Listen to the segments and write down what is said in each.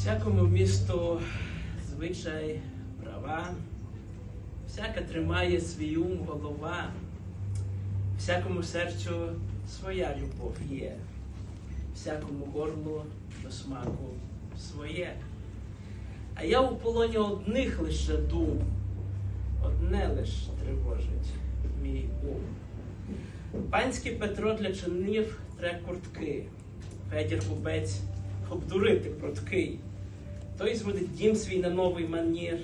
Всякому місту звичай, права, всяка тримає свій ум голова, всякому серцю своя любов є, всякому горлу до смаку своє. А я у полоні одних лише дум, одне лиш тривожить мій ум. Панський Петро для чинів тре куртки, Федір купець обдурити пруткий. Той зводить дім свій на новий манір,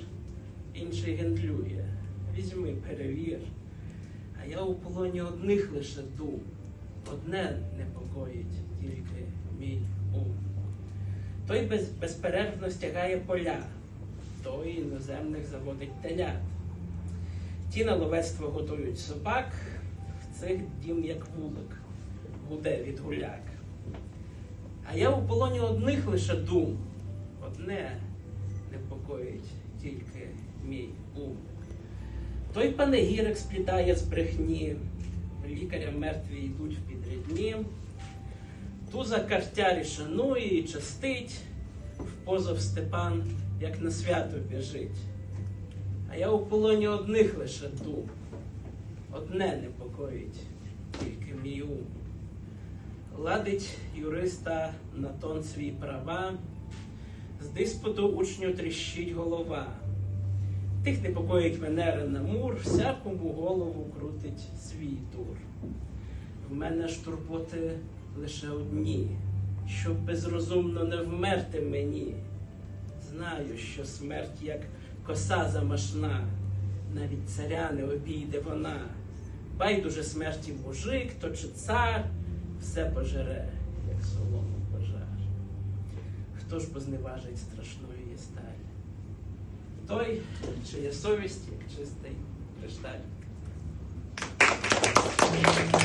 інший гендлює. Візьми, перевір. А я у полоні одних лише дум, одне непокоїть тільки мій ум. Той без, безперервно стягає поля, той іноземних заводить телят. Ті на ловецтво готують собак, в цих дім як вулик, гуде від гуляк. А я у полоні одних лише дум, одне непокоїть тільки мій ум. Той панегірик сплітає з брехні, лікаря мертві йдуть в підрядні. Туза картярі шанує і частить, в позов Степан, як на свято біжить. А я у полоні одних лише дум, одне непокоїть тільки мій ум. Ладить юриста на тон свій права, з диспуту учню тріщить голова. Тих непокоїть Венера на мур, всякому голову крутить свій тур. В мене ж турботи лише одні, щоб безрозумно не вмерти мені. Знаю, що смерть як коса замашна, навіть царя не обійде вона. Байдуже смерті мужик, то чи цар, все пожере, як солому пожар. Хто ж позневажить страшної сталі? Той, чия совість, як чистий кришталь.